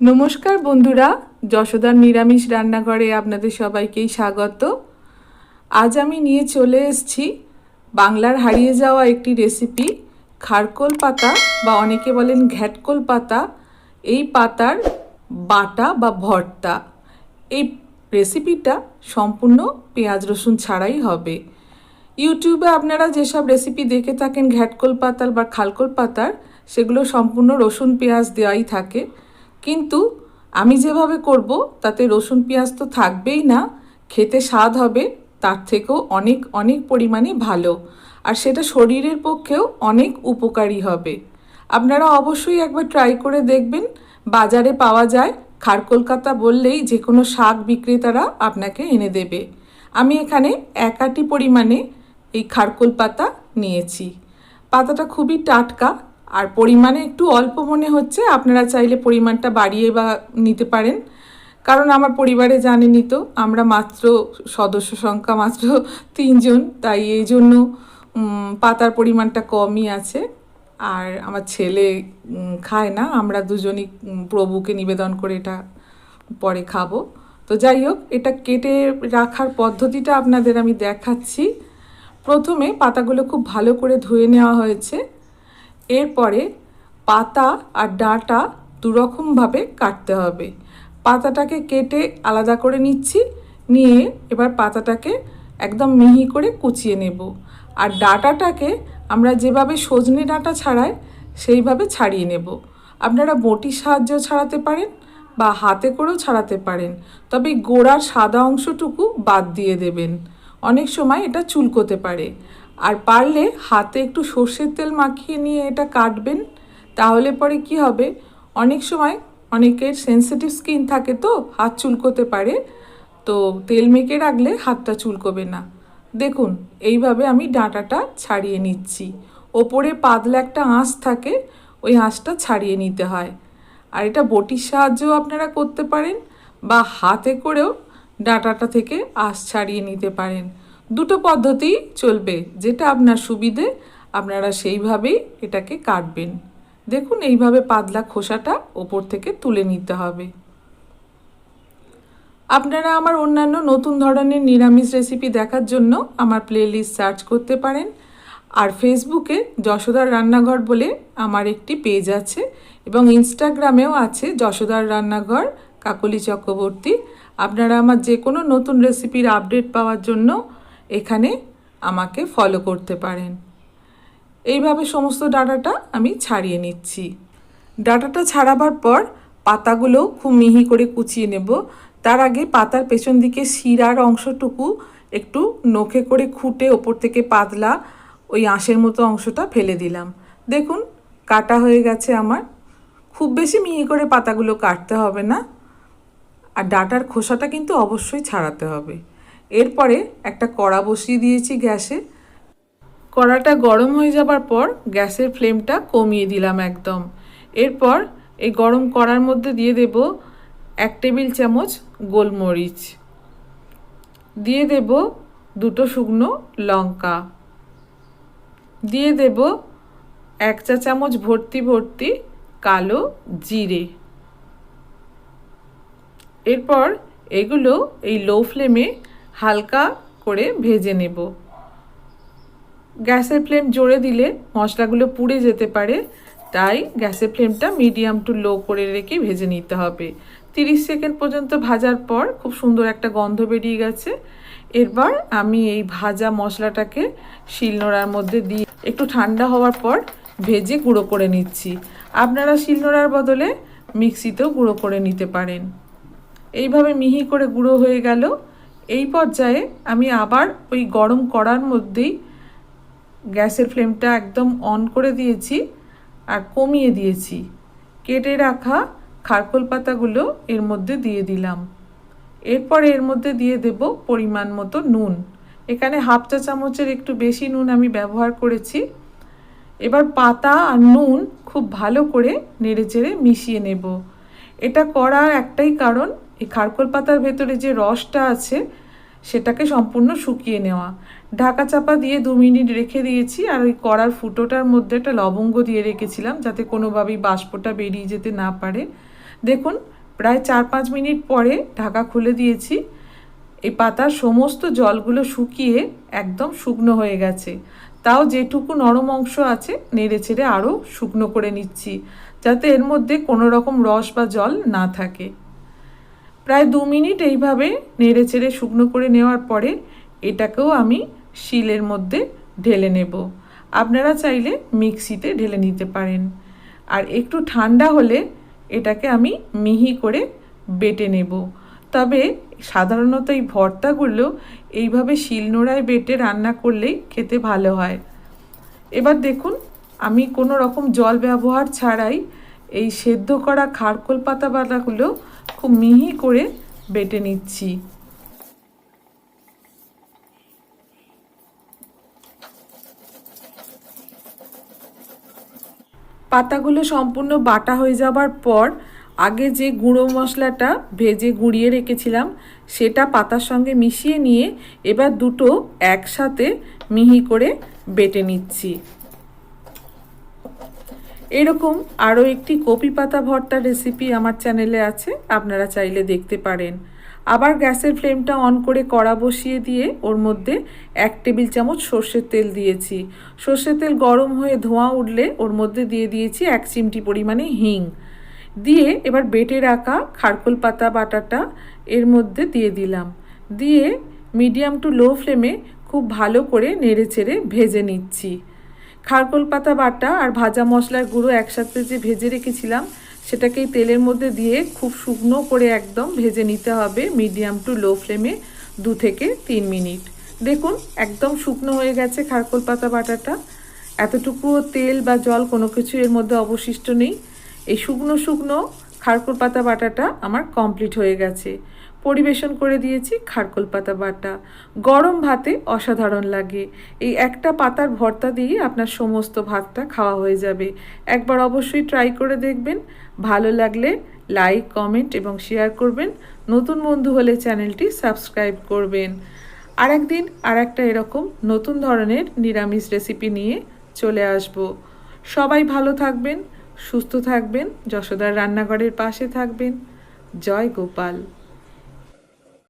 নমস্কার বন্ধুরা, যশোদার নিরামিষ রান্নাঘরে আপনাদের সবাইকেই স্বাগত। আজ আমি নিয়ে চলে এসেছি বাংলার হারিয়ে যাওয়া একটি রেসিপি খারকোল পাতা বা অনেকে বলেন ঘ্যাটকোল পাতা। এই পাতার বাটা বা ভর্তা, এই রেসিপিটা সম্পূর্ণ পেঁয়াজ রসুন ছাড়াই হবে। ইউটিউবে আপনারা যেসব রেসিপি দেখে থাকেন ঘ্যাটকোল পাতার বা খালকোল পাতার, সেগুলো সম্পূর্ণ রসুন পেঁয়াজ দেওয়াই থাকে। কিন্তু আমি যেভাবে করব, তাতে রসুন পেঁয়াজ তো থাকবেই না, খেতে স্বাদ হবে, তার থেকেও অনেক অনেক পরিমাণে ভালো। আর সেটা শরীরের পক্ষেও অনেক উপকারী হবে। আপনারা অবশ্যই একবার ট্রাই করে দেখবেন, বাজারে পাওয়া যায়। খার কলকাতা বললেই যে কোনো শাক বিক্রেতারা আপনাকে এনে দেবে। আমি এখানে এক আটি পরিমাণে এই খারকোল পাতা নিয়েছি। পাতাটা খুবই টাটকা আর পরিমাণে একটু অল্প মনে হচ্ছে, আপনারা চাইলে পরিমাণটা বাড়িয়ে বা নিতে পারেন। কারণ আমার পরিবারে জানেনই তো, আমরা মাত্র সদস্য সংখ্যা মাত্র তিনজন, তাই এই জন্য পাতার পরিমাণটা কমই আছে। আর আমার ছেলে খায় না, আমরা দুজনই প্রভুকে নিবেদন করে এটা পরে খাব। তো যাই হোক, এটা কেটে রাখার পদ্ধতিটা আপনাদের আমি দেখাচ্ছি। প্রথমে পাতাগুলো খুব ভালো করে ধুয়ে নেওয়া হয়েছে। এরপরে পাতা আর ডাঁটা দুরকমভাবে কাটতে হবে। পাতাটাকে কেটে আলাদা করে নিচ্ছি, নিয়ে এবার পাতাটাকে একদম মিহি করে কুচিয়ে নেব। আর ডাঁটাটাকে আমরা যেভাবে সজনে ডাঁটা ছাড়াই, সেইভাবে ছাড়িয়ে নেব। আপনারা বটির সাহায্যেও ছাড়াতে পারেন বা হাতে করেও ছাড়াতে পারেন, তবে গোড়ার সাদা অংশটুকু বাদ দিয়ে দেবেন। অনেক সময় এটা চুলকোতে পারে। আর পারলে হাতে একটু সর্ষের তেল মাখিয়ে নিয়ে এটা কাটবেন, তাহলে পরে কি হবে? অনেক সময় অনেকের সেনসিটিভ স্কিন থাকে তো, হাত চুলকোতে পারে, তো তেল মেখে রাখলে হাতটা চুলকোবে না। দেখুন, এইভাবে আমি ডাঁটাটা ছাড়িয়ে নিচ্ছি। ওপরে পাতলা একটা আঁশ থাকে, ওই আঁশটা ছাড়িয়ে নিতে হয়। আর এটা বটির সাহায্যেও আপনারা করতে পারেন, বা হাতে করেও ডাঁটাটা থেকে আঁশ ছাড়িয়ে নিতে পারেন। দুটো পদ্ধতি চলবে, যেটা আপনার সুবিধে আপনারা সেইভাবেই এটাকে কাটবেন। দেখুন এইভাবে পাতলা খোসাটা ওপর থেকে তুলে নিতে হবে। আপনারা আমার অন্যান্য নতুন ধরনের নিরামিষ রেসিপি দেখার জন্য আমার প্লেলিস্ট সার্চ করতে পারেন। আর ফেসবুকে যশোদার রান্নাঘর বলে আমার একটি পেজ আছে এবং ইনস্টাগ্রামেও আছে যশোদার রান্নাঘর, কাকলি চক্রবর্তী। আপনারা আমার যে কোনো নতুন রেসিপির আপডেট পাওয়ার জন্য এখানে আমাকে ফলো করতে পারেন। এইভাবে সমস্ত ডাটাটা আমি ছাড়িয়ে নিচ্ছি। ডাটাটা ছাড়াবার পর পাতাগুলো খুব মিহি করে কুচিয়ে নেব। তার আগে পাতার পেছন দিকে শিরার অংশটুকু একটু নখে করে খুঁটে ওপর থেকে পাতলা ওই আঁশের মতো অংশটা ফেলে দিলাম। দেখুন, কাটা হয়ে গেছে আমার। খুব বেশি মিহি করে পাতাগুলো কাটতে হবে না। আর ডাটার খোসাটা কিন্তু অবশ্যই ছাড়াতে হবে। এরপরে একটা কড়া বসিয়ে দিয়েছি গ্যাসে। কড়াটা গরম হয়ে যাবার পর গ্যাসের ফ্লেমটা কমিয়ে দিলাম একদম। এরপর এই গরম কড়ার মধ্যে দিয়ে দেব এক টেবিল চামচ গোলমরিচ। দিয়ে দেব দুটো শুকনো লঙ্কা। দিয়ে দেব এক চা চামচ ভর্তি ভর্তি কালো জিরে। এরপর এগুলো এই লো ফ্লেমে হালকা করে ভেজে নেব। গ্যাসের ফ্লেম জোরে দিলে মশলাগুলো পুড়ে যেতে পারে, তাই গ্যাসের ফ্লেমটা মিডিয়াম টু লো করে রেখে ভেজে নিতে হবে। তিরিশ সেকেন্ড পর্যন্ত ভাজার পর খুব সুন্দর একটা গন্ধ বেরিয়ে গেছে। এরপর আমি এই ভাজা মশলাটাকে শিলনোড়ার মধ্যে দিয়ে একটু ঠান্ডা হওয়ার পর ভেজে গুঁড়ো করে নিচ্ছি। আপনারা শিলনোড়ার বদলে মিক্সিতেও গুঁড়ো করে নিতে পারেন। এইভাবে মিহি করে গুঁড়ো হয়ে গেল। এই পর্যায়ে আমি আবার ওই গরম করার মধ্যেই গ্যাসের ফ্লেমটা একদম অন করে দিয়েছি আর কমিয়ে দিয়েছি। কেটে রাখা খারকোল পাতাগুলো এর মধ্যে দিয়ে দিলাম। এরপর এর মধ্যে দিয়ে দেব পরিমাণ মতো নুন। এখানে হাফ চা চামচের একটু বেশি নুন আমি ব্যবহার করেছি। এবার পাতা আর নুন খুব ভালো করে নেড়ে চেড়ে মিশিয়ে নেব। এটা করার একটাই কারণ এই খারকোল পাতার ভেতরে যে রসটা আছে, সেটাকে সম্পূর্ণ শুকিয়ে নেওয়া। ঢাকা চাপা দিয়ে দু মিনিট রেখে দিয়েছি, আর ওই কড়ার ফুটোটার মধ্যে একটা লবঙ্গ দিয়ে রেখেছিলাম, যাতে কোনোভাবেই বাষ্পটা বেরিয়ে যেতে না পারে। দেখুন, প্রায় চার পাঁচ মিনিট পরে ঢাকা খুলে দিয়েছি। এই পাতার সমস্ত জলগুলো শুকিয়ে একদম শুকনো হয়ে গেছে। তাও যেটুকু নরম অংশ আছে, নেড়ে চেড়ে আরও শুকনো করে নিচ্ছি, যাতে এর মধ্যে কোনো রকম রস বা জল না থাকে। প্রায় দু মিনিট এইভাবে নেড়ে চেড়ে শুকনো করে নেওয়ার পরে এটাকেও আমি শিলের মধ্যে ঢেলে নেব। আপনারা চাইলে মিক্সিতে ঢেলে নিতে পারেন। আর একটু ঠান্ডা হলে এটাকে আমি মিহি করে বেটে নেব। তবে সাধারণত এই ভর্তাগুলো এইভাবে শিলনোড়ায় বেটে রান্না করলেই খেতে ভালো হয়। এবার দেখুন, আমি কোনো রকম জল ব্যবহার ছাড়াই এই সেদ্ধ করা খারকোল পাতা পাতাগুলো খুব মিহি করে বেটে নিচ্ছি। পাতাগুলো সম্পূর্ণ বাটা হয়ে যাবার পর আগে যে গুঁড়ো মশলাটা ভেজে গুঁড়িয়ে রেখেছিলাম, সেটা পাতার সঙ্গে মিশিয়ে নিয়ে এবার দুটো একসাথে মিহি করে বেটে নিচ্ছি। এরকম আরও একটি কপি পাতা ভর্তা রেসিপি আমার চ্যানেলে আছে, আপনারা চাইলে দেখতে পারেন। আবার গ্যাসের ফ্লেমটা অন করে কড়া বসিয়ে দিয়ে ওর মধ্যে এক টেবিল চামচ সর্ষের তেল দিয়েছি। সর্ষের তেল গরম হয়ে ধোঁয়া উঠলে ওর মধ্যে দিয়ে দিয়েছি এক চিমটি পরিমাণে হিং। দিয়ে এবার বেটে রাখা খারকোল পাতা বাটাটা এর মধ্যে দিয়ে দিলাম। দিয়ে মিডিয়াম টু লো ফ্লেমে খুব ভালো করে নেড়ে চেড়ে ভেজে নিচ্ছি। খারকোল পাতা বাটা আর ভাজা মশলার গুঁড়ো একসাথে যে ভেজে রেখেছিলাম সেটাকে তেলের মধ্যে দিয়ে খুব শুকনো করে একদম ভেজে নিতে হবে মিডিয়াম টু লো ফ্লেমে দু থেকে তিন মিনিট। দেখুন, একদম শুকনো হয়ে গেছে খারকোল পাতা বাটাটা। এতটুকুও তেল বা জল কোনো কিছু এর মধ্যে অবশিষ্ট নেই। এই শুকনো শুকনো খারকোল পাতা বাটাটা আমার কমপ্লিট হয়ে গেছে। পরিবেশন করে দিয়েছি খারকোল পাতা বাটা। গরম ভাতে অসাধারণ লাগে। এই একটা পাতার ভর্তা দিয়ে আপনার সমস্ত ভাতটা খাওয়া হয়ে যাবে। একবার অবশ্যই ট্রাই করে দেখবেন। ভালো লাগলে লাইক কমেন্ট এবং শেয়ার করবেন। নতুন বন্ধু হলে চ্যানেলটি সাবস্ক্রাইব করবেন। আর একদিন আর একটা এরকম নতুন ধরনের নিরামিষ রেসিপি নিয়ে চলে আসব। সবাই ভালো থাকবেন, সুস্থ থাকবেন, যশোদার রান্নাঘরের পাশে থাকবেন। জয় গোপাল।